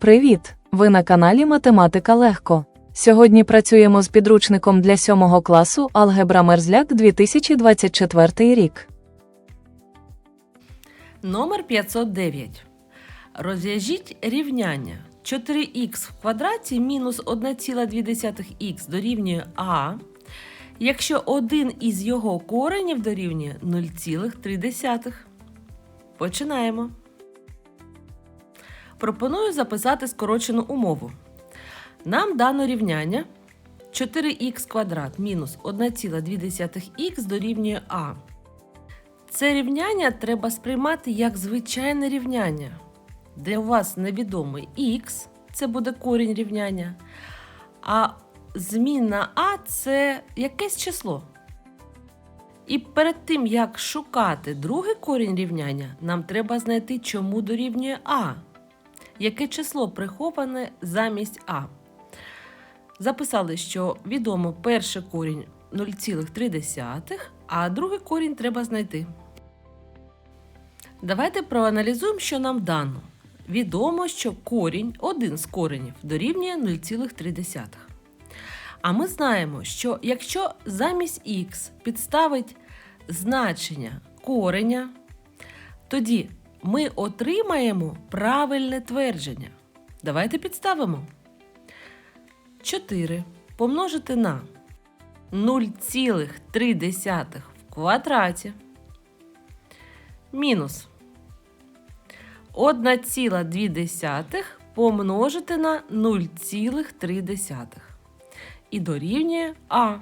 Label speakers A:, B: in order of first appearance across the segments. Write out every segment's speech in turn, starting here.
A: Привіт! Ви на каналі Математика Легко. Сьогодні працюємо з підручником для 7 класу Алгебра Мерзляк 2024 рік.
B: Номер 509. Розв'яжіть рівняння 4х в квадраті мінус 1,2х дорівнює а, якщо один із його коренів дорівнює 0,3. Починаємо. Пропоную записати скорочену умову. Нам дано рівняння 4х квадрат мінус 1,2х дорівнює а. Це рівняння треба сприймати як звичайне рівняння, де у вас невідомий х, це буде корінь рівняння, а змінна а це якесь число. І перед тим, як шукати другий корінь рівняння, нам треба знайти, чому дорівнює а, яке число приховане замість а. Записали, що відомо перший корінь 0,3, а другий корінь треба знайти. Давайте проаналізуємо, що нам дано. Відомо, що корінь, один з коренів, дорівнює 0,3. А ми знаємо, що якщо замість х підставить значення кореня, тоді ми отримаємо правильне твердження. Давайте підставимо. 4 помножити на 0,3 в квадраті мінус 1,2 помножити на 0,3 і дорівнює А.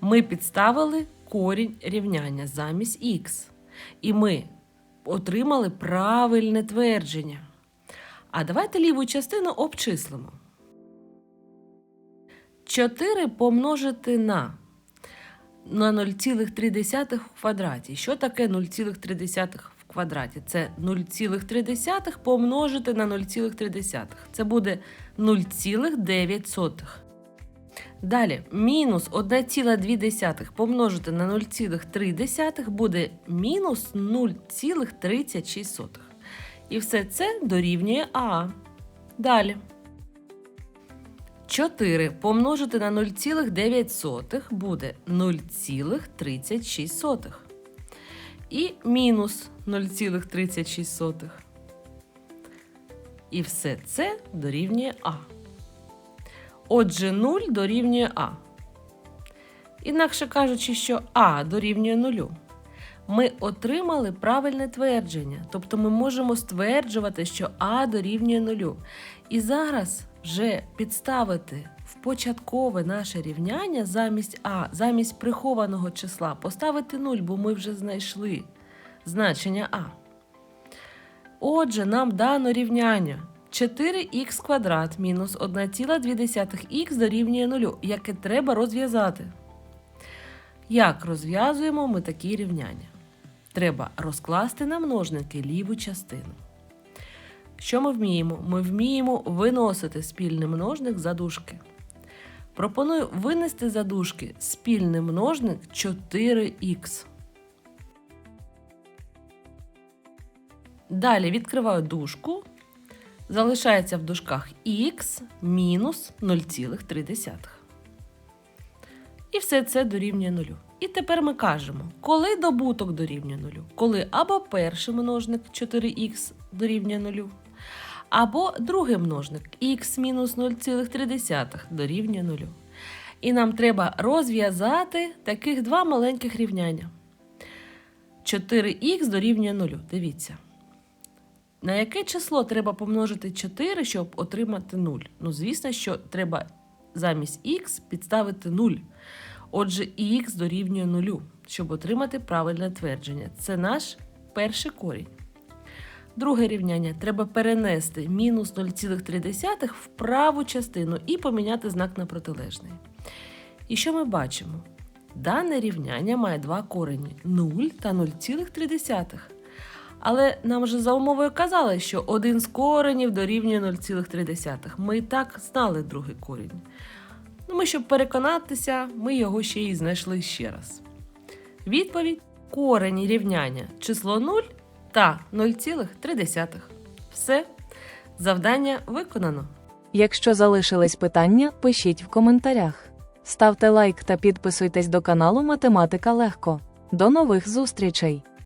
B: Ми підставили корінь рівняння замість х. І ми отримали правильне твердження. А давайте ліву частину обчислимо. 4 помножити на на 0,3 в квадраті. Що таке 0,3 в квадраті? Це 0,3 помножити на 0,3. Це буде 0,9. Далі, мінус 1,2 помножити на 0,3 буде мінус 0,36. І все це дорівнює А. Далі. 4 помножити на 0,9 буде 0,36. І мінус 0,36. І все це дорівнює А. Отже, 0 дорівнює А. Інакше кажучи, що А дорівнює 0. Ми отримали правильне твердження. Тобто ми можемо стверджувати, що А дорівнює 0. І зараз вже підставити в початкове наше рівняння замість А, замість прихованого числа, поставити 0, бо ми вже знайшли значення А. Отже, нам дано рівняння 4х квадрат мінус 1,2х дорівнює 0, яке треба розв'язати. Як розв'язуємо ми такі рівняння? Треба розкласти на множники ліву частину. Що ми вміємо? Ми вміємо виносити спільний множник за дужки. Пропоную винести за дужки спільний множник 4х. Далі відкриваю дужку. Залишається в дужках х мінус 0,3. І все це дорівнює нулю. І тепер ми кажемо, коли добуток дорівнює нулю, коли або перший множник 4х дорівнює нулю, або другий множник х мінус 0,3 дорівнює нулю. І нам треба розв'язати таких два маленьких рівняння. 4х дорівнює 0. Дивіться. На яке число треба помножити 4, щоб отримати 0? Ну, звісно, що треба замість х підставити 0. Отже, х дорівнює 0, щоб отримати правильне твердження. Це наш перший корінь. Друге рівняння треба перенести мінус 0,3 в праву частину і поміняти знак на протилежний. І що ми бачимо? Дане рівняння має два корені 0 та 0,3. Але нам же за умовою казали, що один з коренів дорівнює 0,3. Ми і так знали другий корінь. Ну, ми, щоб переконатися, ми його ще й знайшли ще раз. Відповідь корені рівняння число 0 та 0,3. Все. Завдання виконано.
A: Якщо залишились питання, пишіть в коментарях. Ставте лайк та підписуйтесь до каналу Математика Легко. До нових зустрічей!